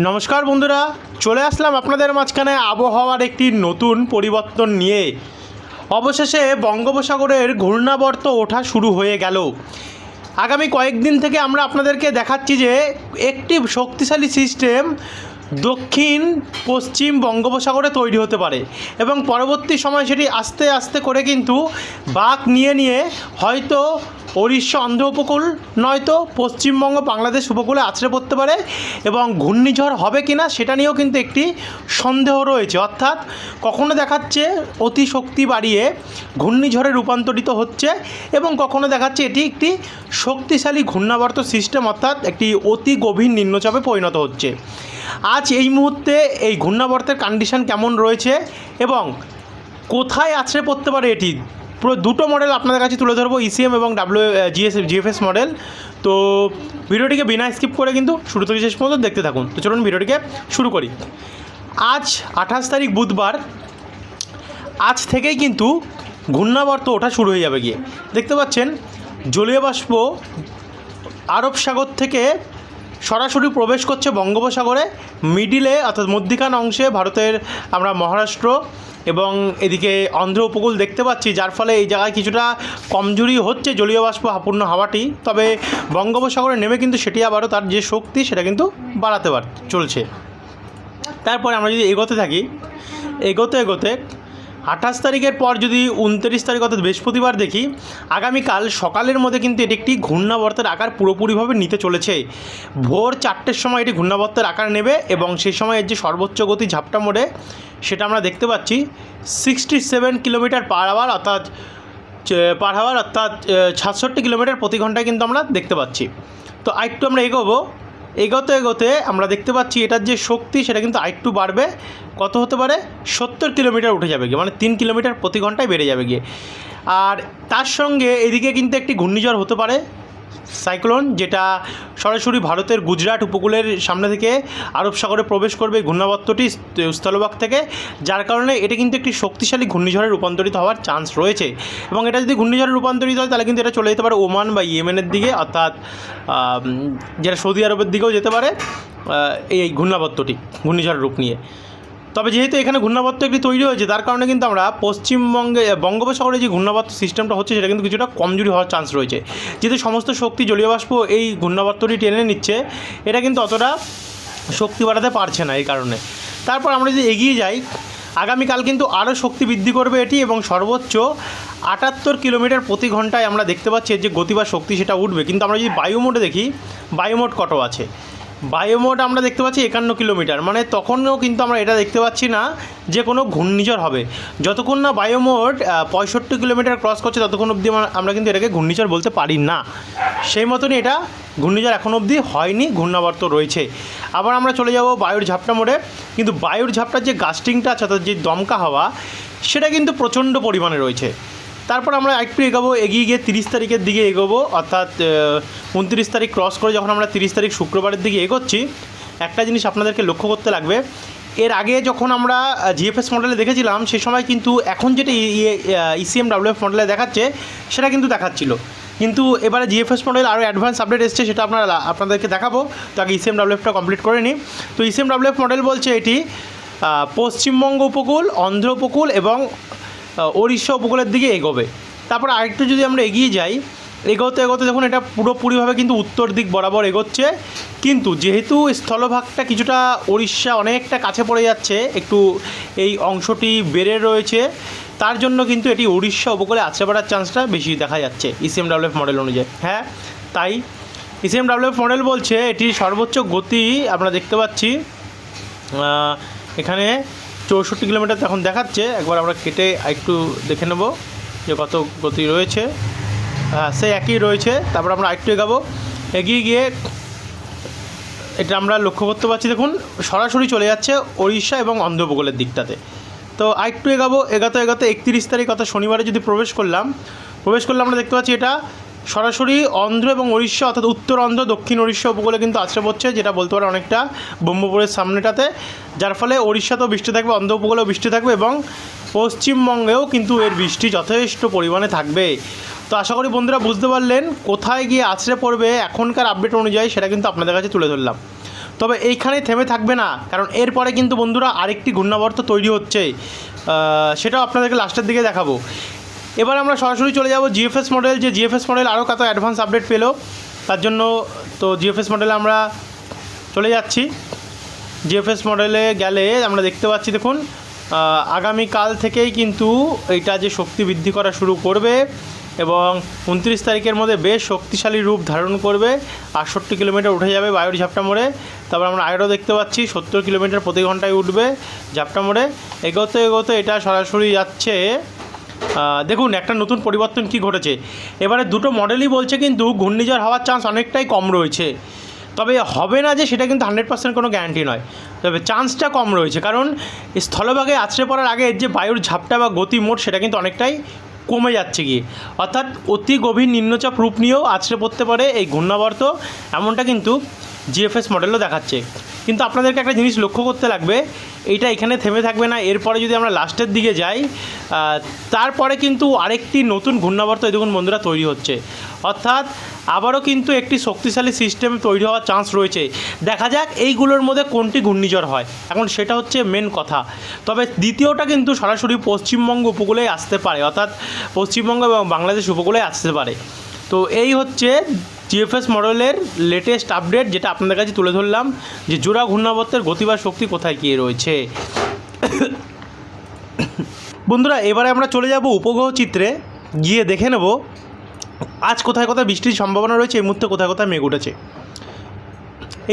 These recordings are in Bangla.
নমস্কার বন্ধুরা, চলে আসলাম আপনাদের মাঝখানে আবহাওয়ার একটি নতুন পরিবর্তন নিয়ে। অবশেষে বঙ্গোপসাগরের ঘূর্ণাবর্ত ওঠা শুরু হয়ে গেল। আগামী কয়েকদিন থেকে আমরা আপনাদেরকে দেখাচ্ছি যে, একটি শক্তিশালী সিস্টেম দক্ষিণ পশ্চিম বঙ্গোপসাগরে তৈরি হতে পারে এবং পরবর্তী সময় সেটি আস্তে আস্তে করে কিন্তু বাঁক নিয়ে নিয়ে হয়তো ওড়িশা অন্ধ্র উপকূল নয়তো পশ্চিমবঙ্গ, বাংলাদেশ উপকূলে আছড়ে পড়তে পারে এবং ঘূর্ণিঝড় হবে কিনা সেটা নিয়েও কিন্তু একটি সন্দেহ রয়েছে। অর্থাৎ কখনো দেখাচ্ছে অতি শক্তি বাড়িয়ে ঘূর্ণিঝড়ে রূপান্তরিত হচ্ছে এবং কখনো দেখাচ্ছে এটি একটি শক্তিশালী ঘূর্ণাবর্ত সিস্টেম, অর্থাৎ একটি অতি গভীর নিম্নচাপে পরিণত হচ্ছে। আজ এই মুহূর্তে এই ঘূর্ণাবর্তের কন্ডিশন কেমন রয়েছে এবং কোথায় আছড়ে পড়তে পারে এটি পুরো দুটো মডেল আপনাদের কাছে তুলে ধরবো ইসিএম এবং ডাব্লিউ জিএস জিএফএস মডেল তো ভিডিওটিকে বিনা স্কিপ করে কিন্তু শুরু থেকে শেষ পর্যন্ত দেখতে থাকুন। তো চলুন ভিডিওটিকে শুরু করি। আজ আঠাশ তারিখ বুধবার। আজ থেকেই কিন্তু ঘূর্ণাবর্ত ওঠা শুরু হয়ে যাবে গিয়ে। দেখতে পাচ্ছেন জলীয় বাষ্প আরব সাগর থেকে সরাসরি প্রবেশ করছে বঙ্গোপসাগরে, মিডিলে অর্থাৎ মধ্যিখান অংশে ভারতের আমরা মহারাষ্ট্র এবং এদিকে অন্ধ্র উপকূল দেখতে পাচ্ছি, যার ফলে এই জায়গায় কিছুটা কমজোরি হচ্ছে জলীয় বাষ্প পূর্ণ হাওয়াটি। তবে বঙ্গোপসাগরে নেমে কিন্তু সেটি আবারও তার যে শক্তি, সেটা কিন্তু বাড়াতে পার, চলছে। তারপরে আমরা যদি এগোতে থাকি, এগোতে এগোতে আঠাশ তারিখের পর যদি উনত্রিশ তারিখ অর্থাৎ বৃহস্পতিবার দেখি, আগামীকাল সকালের মধ্যে কিন্তু এটি একটি ঘূর্ণাবর্তের আকার পুরোপুরিভাবে নিতে চলেছে। ভোর চারটের সময় এটি ঘূর্ণাবর্তের আকার নেবে এবং সেই সময় এর যে সর্বোচ্চ গতি ঝাপটা মোড়ে, সেটা আমরা দেখতে পাচ্ছি। Sixty seven kilometre per hour অর্থাৎ পার আওয়ার অর্থাৎ সাতষট্টি কিলোমিটার প্রতি ঘন্টায় কিন্তু আমরা দেখতে পাচ্ছি। তো আরেকটু আমরা এগোবো। এগোতে এগোতে আমরা দেখতে পাচ্ছি এটার যে শক্তি সেটা কিন্তু আরেকটু বাড়বে। কত হতে পারে? সত্তর কিলোমিটার উঠে যাবে গিয়ে মানে তিন কিলোমিটার প্রতি ঘন্টায় বেড়ে যাবে গিয়ে। আর তার সঙ্গে এদিকে কিন্তু একটি ঘূর্ণিঝড় হতে পারে। সাইক্লোন, যেটা সরাসরি ভারতের গুজরাট উপকূলের সামনে থেকে আরব সাগরে প্রবেশ করবে ঘূর্ণাবর্তটি স্থ- স্থলভাগ থেকে, যার কারণে এটা কিন্তু একটি শক্তিশালী ঘূর্ণিঝড়ে রূপান্তরিত হওয়ার চান্স রয়েছে। এবং এটা যদি ঘূর্ণিঝড়ে রূপান্তরিত হয়, তাহলে কিন্তু এটা চলে যেতে পারে ওমান বা ইয়েমেনের দিকে, অর্থাৎ যেটা সৌদি আরবের দিকেও যেতে পারে এই ঘূর্ণাবর্তটি, ঘূর্ণিঝড়ের রূপ নিয়ে। তবে যেহেতু এখানে ঘূর্ণাবর্ত একটি তৈরি হয়েছে, তার কারণে কিন্তু আমরা পশ্চিমবঙ্গে, বঙ্গোপসাগরে যে ঘূর্ণাবর্ত সিস্টেমটা হচ্ছে, সেটা কিন্তু কিছুটা কমজোরি হওয়ার চান্স রয়েছে। যেহেতু সমস্ত শক্তি জলীয় বাষ্প এই ঘূর্ণাবর্তটি টেনে নিচ্ছে, এটা কিন্তু অতটা শক্তি বাড়াতে পারছে না এই কারণে। তারপর আমরা যদি এগিয়ে যাই, আগামীকাল কিন্তু আরও শক্তি বৃদ্ধি করবে এটি এবং সর্বোচ্চ আটাত্তর কিলোমিটার প্রতি ঘন্টায় আমরা দেখতে পাচ্ছি যে গতি বা শক্তি, সেটা উঠবে। কিন্তু আমরা যদি বায়ুমোডে দেখি বায়ুমোড কত আছে? বায়োমোড আমরা দেখতে পাচ্ছি একান্ন কিলোমিটার। মানে তখনও কিন্তু আমরা এটা দেখতে পাচ্ছি না যে কোনো ঘূর্ণিঝড় হবে। যতক্ষণ না বায়োমোড পঁয়ষট্টি কিলোমিটার ক্রস করছে, ততক্ষণ অবধি আমরা- কিন্তু এটাকে ঘূর্ণিঝড় বলতে পারি না। সেই মতনই এটা ঘূর্ণিঝড় এখন অবধি হয়নি, ঘূর্ণাবর্ত রয়েছে। আবার আমরা চলে যাব বায়ুর ঝাপটা মোড়ে। কিন্তু বায়ুর ঝাপটার যে গাস্টিংটা আছে, অর্থাৎ যে দমকা হাওয়া, সেটা কিন্তু প্রচণ্ড পরিমাণে রয়েছে। তারপর আমরা একটু এগোবো, এগিয়ে গিয়ে তিরিশ তারিখের দিকে এগোবো, অর্থাৎ উনত্রিশ তারিখ ক্রস করে যখন আমরা তিরিশ তারিখ শুক্রবারের দিকে এগোচ্ছি, একটা জিনিস আপনাদেরকে লক্ষ্য করতে লাগবে, এর আগে যখন আমরা জিএফএস মডেলে দেখেছিলাম, সে সময় কিন্তু এখন যেটা ইসিএম ডাব্লিউএফ মডেলে দেখাচ্ছে, সেটা কিন্তু দেখাচ্ছিল। কিন্তু এবারে জিএফএস মডেল আরও অ্যাডভান্স আপডেট এসছে, সেটা আপনারা, আপনাদেরকে দেখাবো। তো আগে ইসিএম ডাব্লিউএফটা কমপ্লিট করে নিই। তো ইসিএম ডাব্লিউএফ মডেল বলছে এটি পশ্চিমবঙ্গ উপকূল, অন্ধ্র উপকূল এবং ওড়িশা উপকূলের দিকে এগোবে। তারপর আরেকটু যদি আমরা এগিয়ে যাই, এগোতে এগোতে দেখুন এটা পুরোপুরিভাবে কিন্তু উত্তর দিক বরাবর এগোচ্ছে, কিন্তু যেহেতু স্থলভাগটা কিছুটা উড়িষ্যা অনেকটা কাছে পড়ে যাচ্ছে, একটু এই অংশটি বেড়ে রয়েছে, তার জন্য কিন্তু এটি উড়িষ্যা উপকূলে আছড়ে পড়ার চান্সটা বেশি দেখা যাচ্ছে ইসিএম ডাব্লিউএফ মডেল অনুযায়ী। হ্যাঁ তাই ইসিএম ডাব্লিউএফ মডেল বলছে, এটির সর্বোচ্চ গতি আমরা দেখতে পাচ্ছি এখানে চৌষট্টি কিলোমিটার এখন দেখাচ্ছে। একবার আমরা কেটে একটু দেখে নেব যে কত গতি রয়েছে। হ্যাঁ সে একই রয়েছে। তারপর আমরা আরেকটু এগাবো। এগিয়ে গিয়ে এটা আমরা লক্ষ্য করতে পারছি, দেখুন, সরাসরি চলে যাচ্ছে ওড়িশা এবং অন্ধ্র উপকূলের দিকটাতে। তো আরেকটু এগাবো, এগাতে এগাতে একত্রিশ তারিখ, অর্থাৎ শনিবারে যদি প্রবেশ করলাম, প্রবেশ করলে আমরা দেখতে পাচ্ছি এটা সরাসরি অন্ধ্র এবং উড়িষ্যা অর্থাৎ উত্তর অন্ধ্র, দক্ষিণ উড়িষ্যা উপকূলে কিন্তু আছড়ে পড়ছে, যেটা বলতে পারে অনেকটা ব্রহ্মপুরের সামনেটাতে। যার ফলে উড়িষ্যাতেও বৃষ্টি থাকবে, অন্ধ্র উপকূলেও বৃষ্টি থাকবে এবং পশ্চিমবঙ্গেও কিন্তু এর বৃষ্টি যথেষ্ট পরিমাণে থাকবে। তো আশা করি বন্ধুরা বুঝতে পারলেন কোথায় গিয়ে আছড়ে পড়বে এখনকার আপডেট অনুযায়ী, সেটা কিন্তু আপনাদের কাছে তুলে ধরলাম। তবে এইখানে থেমে থাকবে না, কারণ এরপরে কিন্তু বন্ধুরা আরেকটি ঘূর্ণাবর্ত তৈরি হচ্ছে। সেটাও আপনাদেরকে লাস্টের দিকে দেখাবো। এবার আমরা সরাসরি চলে যাব জিএফএস মডেল যে জিএফএস মডেল আরও কত অ্যাডভান্স আপডেট পেল, তার জন্য তো জিএফএস মডেলে আমরা চলে যাচ্ছি। জিএফএস মডেলে গেলে আমরা দেখতে পাচ্ছি, দেখুন আগামীকাল থেকেই কিন্তু এটা যে শক্তি বৃদ্ধি করা শুরু করবে এবং উনত্রিশ তারিখের মধ্যে বেশ শক্তিশালী রূপ ধারণ করবে। আটষট্টি কিলোমিটার উঠে যাবে বায়ুর ঝাপটা মোড়ে। তারপর আমরা আরও দেখতে পাচ্ছি, সত্তর কিলোমিটার প্রতি ঘন্টায় উঠবে ঝাপটা মোড়ে। এগোতে এগোতে এটা সরাসরি যাচ্ছে দেখুন, একটা নতুন পরিবর্তন কি ঘটেছে? এবারে দুটো মডেলই বলছে কিন্তু ঘূর্ণিঝড় হওয়ার চান্স অনেকটাই কম রয়েছে। তবে হবে না যে সেটা কিন্তু হান্ড্রেড পার্সেন্ট কোনো গ্যারান্টি নয়। তবে চান্সটা কম রয়েছে। কারণ স্থলভাগে আছড়ে পড়ার আগে যে বায়ুর ঝাপটা বা গতি মোট সেটা কিন্তু অনেকটাই কমে যাচ্ছে গিয়ে। অর্থাৎ অতি গভীর নিম্নচাপ রূপ নিয়েও আছড়ে পড়তে পারে এই ঘূর্ণাবর্ত। এমনটা কিন্তু জিএফএস মডেলও দেখাচ্ছে। কিন্তু আপনাদেরকে একটা জিনিস লক্ষ্য করতে লাগবে, এইটা এখানে থেমে থাকবে না। এরপরে যদি আমরা লাস্টের দিকে যাই তারপরে কিন্তু আরেকটি নতুন ঘূর্ণাবর্ত এই দেখুন বন্ধুরা তৈরি হচ্ছে। অর্থাৎ আবারও কিন্তু একটি শক্তিশালী সিস্টেম তৈরি হওয়ার চান্স রয়েছে। দেখা যাক এইগুলোর মধ্যে কোনটি ঘূর্ণিঝড় হয়। এখন সেটা হচ্ছে মেন কথা। তবে দ্বিতীয়টা কিন্তু সরাসরি পশ্চিমবঙ্গ উপকূলেই আসতে পারে। অর্থাৎ পশ্চিমবঙ্গ এবং বাংলাদেশ উপকূলে আসতে পারে। তো এই হচ্ছে জিএফএস মডেলের লেটেস্ট আপডেট যেটা আপনাদের কাছে তুলে ধরলাম, যে জোড়া ঘূর্ণাবর্তের গতি বা শক্তি কোথায় গিয়ে রয়েছে। বন্ধুরা, এবারে আমরা চলে যাব উপগ্রহ চিত্রে। গিয়ে দেখে নেব, আজ কোথায় কোথায় বৃষ্টির সম্ভাবনা রয়েছে, এই মুহূর্তে কোথায় কোথায় মেঘ উঠেছে।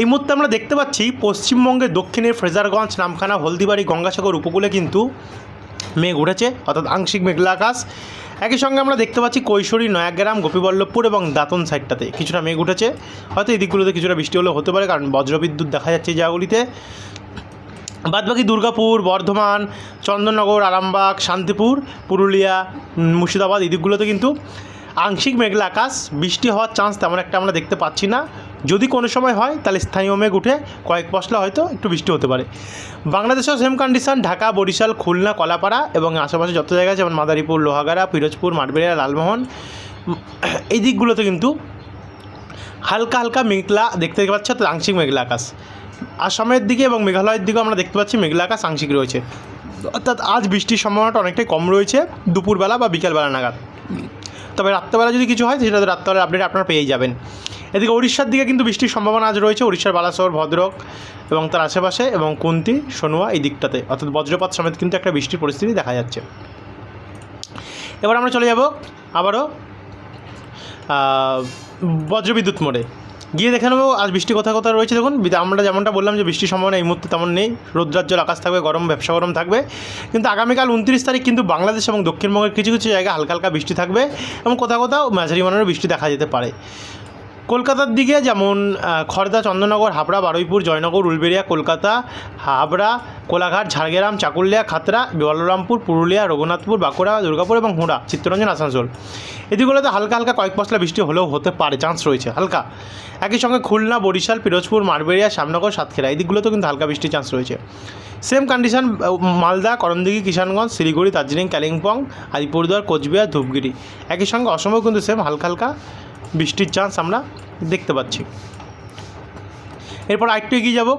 এই মুহূর্তে আমরা দেখতে পাচ্ছি পশ্চিমবঙ্গের দক্ষিণের ফ্রেজারগঞ্জ নামখানা, হলদিবাড়ি, গঙ্গাসাগর উপকূলে কিন্তু মেঘ উঠেছে, অর্থাৎ আংশিক মেঘলা আকাশ। একই সঙ্গে আমরা দেখতে পাচ্ছি কৈশোরী, নয়াগ্রাম, গোপীবল্লভপুর এবং দাঁতন সাইডটাতে। কিছুটা মেঘ উঠেছে। হয়তো এই দিকগুলোতে কিছুটা বৃষ্টি হলেও হতে পারে, কারণ বজ্রবিদ্যুৎ দেখা যাচ্ছে জায়গাগুলিতে। বাদবাকি দুর্গাপুর, বর্ধমান, চন্দননগর, আরামবাগ, শান্তিপুর, পুরুলিয়া, মুর্শিদাবাদ, এই দিকগুলোতে কিন্তু আংশিক মেঘলা আকাশ। বৃষ্টি হওয়ার চান্স তেমন একটা আমরা দেখতে পাচ্ছি না। যদি কোনো সময় হয়, তাহলে স্থানীয় মেঘ উঠে কয়েক পশলা হয়তো একটু বৃষ্টি হতে পারে। বাংলাদেশেও সেম কন্ডিশন ঢাকা, বরিশাল, খুলনা, কলাপাড়া এবং আশেপাশে যত জায়গা আছে, যেমন মাদারীপুর, লোহাগাড়া, পিরোজপুর, মাঠবেড়িয়া, লালমোহন এই দিকগুলোতে কিন্তু হালকা হালকা মেঘলা দেখতে পাচ্ছি তো আংশিক মেঘলা আকাশ। আসামের দিকে এবং মেঘালয়ের দিকেও আমরা দেখতে পাচ্ছি মেঘলা আকাশ আংশিক রয়েছে। অর্থাৎ আজ বৃষ্টির সম্ভাবনাটা অনেকটাই কম রয়েছে, দুপুরবেলা বা বিকেলবেলা নাগাদ। তবে রাত্রেবেলা যদি কিছু হয়, সেটা রাত্রেবেলার আপডেট আপনারা পেয়েই যাবেন। এদিকে উড়িষ্যার দিকে কিন্তু বৃষ্টির সম্ভাবনা আজ রয়েছে। উড়িষ্যার বালাসোর, ভদ্রক এবং তার আশেপাশে এবং কুন্তি, সোনুয়া এই দিকটাতে। অর্থাৎ বজ্রপাত সমেত কিন্তু একটা বৃষ্টির পরিস্থিতি দেখা যাচ্ছে। এবার আমরা চলে যাব আবারও বজ্রবিদ্যুৎ মোড়ে। গিয়ে দেখে নেব আজ বৃষ্টি কোথায় কোথায় রয়েছে। দেখুন আমরা যেমনটা বললাম যে বৃষ্টির সম্ভাবনা এই মুহূর্তে তেমন নেই। রৌদ্রাজ্যের আকাশ থাকবে, গরম, ব্যবসা গরম থাকবে। কিন্তু আগামীকাল উনত্রিশ তারিখ কিন্তু বাংলাদেশ এবং দক্ষিণবঙ্গের কিছু কিছু জায়গায় হালকা হালকা বৃষ্টি থাকবে এবং কোথাও কোথাও মাঝারি মানের বৃষ্টি দেখা যেতে পারে। কলকাতার দিকে যেমন খড়দা চন্দননগর, হাবড়া, বারুইপুর, জয়নগর, উলবেড়িয়া, কলকাতা, হাবড়া, কোলাঘাট, ঝাড়গ্রাম, চাকুলিয়া খাতড়া বলরামপুর পুরুলিয়া, রঘুনাথপুর, বাঁকুড়া, দুর্গাপুর এবং হুঁড়া, চিত্তরঞ্জন, আসানসোল। এদিকগুলোতে হালকা হালকা কয়েক পশলা বৃষ্টি হলেও হতে পারে চান্স রয়েছে, হালকা। একই সঙ্গে খুলনা, বরিশাল, পিরোজপুর, মারবেড়িয়া, শ্যামনগর, সাতক্ষীরা, এই দিকগুলোতেও কিন্তু হালকা বৃষ্টির চান্স রয়েছে। সেম কন্ডিশন মালদা, করণদিঘি, কিষানগঞ্জ, শিলিগুড়ি, দার্জিলিং, কালিম্পং, আলিপুরদুয়ার, কোচবিহার ধূপগিরি একই সঙ্গে অসমেও কিন্তু সেম হালকা হালকা বৃষ্টির চান্স আমরা দেখতে পাচ্ছি। এরপর আরেকটু এগিয়ে যাব।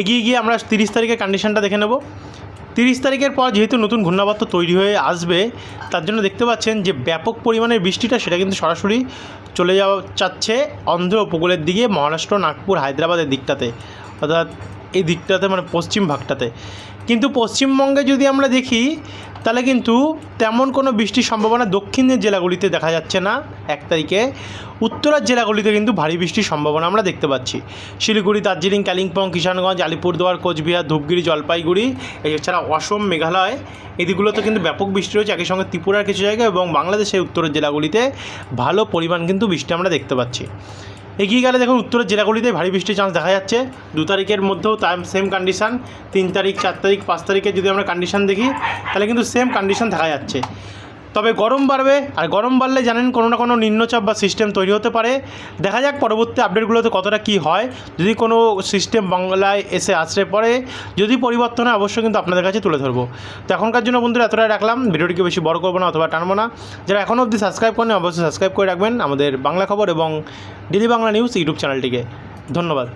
এগিয়ে গিয়ে আমরা তিরিশ তারিখের কন্ডিশনটা দেখে নেব। তিরিশ তারিখের পর যেহেতু নতুন ঘূর্ণাবর্ত তৈরি হয়ে আসবে, তার জন্য দেখতে পাচ্ছেন যে ব্যাপক পরিমাণের বৃষ্টিটা সেটা কিন্তু সরাসরি চলে যাওয়া চাচ্ছে অন্ধ্র উপকূলের দিকে, মহারাষ্ট্র, নাগপুর, হায়দ্রাবাদের দিকটাতে। অর্থাৎ এই দিকটাতে মানে পশ্চিম ভাগটাতে। কিন্তু পশ্চিমবঙ্গে যদি আমরা দেখি তাহলে কিন্তু তেমন কোনো বৃষ্টির সম্ভাবনা দক্ষিণের জেলাগুলিতে দেখা যাচ্ছে না এক তারিখে। উত্তরের জেলাগুলিতে কিন্তু ভারী বৃষ্টির সম্ভাবনা আমরা দেখতে পাচ্ছি। শিলিগুড়ি, দার্জিলিং, কালিম্পং, কিষানগঞ্জ, আলিপুরদুয়ার, কোচবিহার, ধূপগিরি, জলপাইগুড়ি, এছাড়া অসম, মেঘালয়, এই দিকগুলোতে কিন্তু ব্যাপক বৃষ্টি রয়েছে। একই সঙ্গে ত্রিপুরার কিছু জায়গায় এবং বাংলাদেশের উত্তরের জেলাগুলিতে ভালো পরিমাণ কিন্তু বৃষ্টি আমরা দেখতে পাচ্ছি। এগিয়ে গেলে দেখুন উত্তরের জেলাগুলিতে ভারী বৃষ্টির চান্স দেখা যাচ্ছে। দু তারিখের মধ্যেও সেম কন্ডিশান তিন তারিখ, চার তারিখ, পাঁচ তারিখে যদি আমরা কন্ডিশান দেখি, তাহলে কিন্তু সেম কন্ডিশান দেখা যাচ্ছে। তবে গরম বাড়বে, আর গরম বাড়লে জানেন কোনো না কোনো নিম্নচাপ বা সিস্টেম তৈরি হতে পারে। দেখা যাক পরবর্তী আপডেটগুলোতে কতটা কী হয়। যদি কোনো সিস্টেম বাংলায় এসে আছড়ে পড়ে, যদি পরিবর্তন হয়, অবশ্যই কিন্তু আপনাদের কাছে তুলে ধরবো। তো এখনকার জন্য বন্ধুরা এতটাই রাখলাম। ভিডিওটিকে বেশি বড় করব না অথবা টানবো না। যারা এখনও অবধি সাবস্ক্রাইব করেন অবশ্যই সাবস্ক্রাইব করে রাখবেন। আমাদের বাংলা খবর এবং ডেলি বাংলা নিউজ ইউটিউব চ্যানেলটিকে। ধন্যবাদ।